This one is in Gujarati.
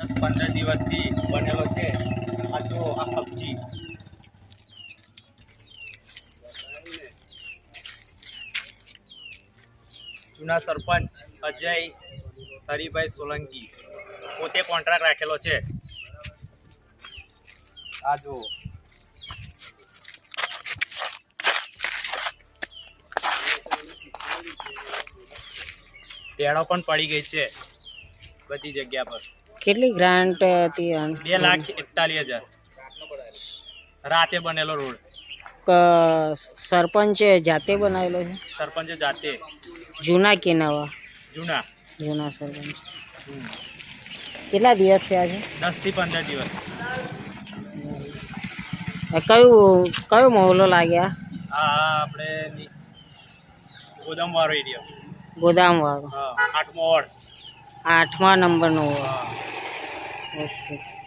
દસ પંદર દિવસથી બનેલો છે. આ જો આ સબ્જી જૂના સરપંચ અજય હરિભાઈ સોલંકી પોતે કોન્ટ્રાક્ટ રાખેલો છે. આ જો પેડો પણ પડી ગઈ છે બધી જગ્યા પર. કેટલી ગ્રાન્ટ હતી? બે લાખ એકતાલીસ હજાર. રાતે બનેલો રોડ. સરપંચે જાતે બનાવેલો છે? સરપંચે જાતે. જૂના કે નવા? જૂના. જૂના સરપંચ. કેટલા દિવસ થયા છે? દસથી પંદર દિવસ. કયું કયો મહોલ્લો લાગ્યા? હા આપણે ગોદામ ગોદામવાળો એરિયા. ગોદામવાળો. હા આઠમો વોર્ડ. આઠમા નંબરનો હા. Gracias.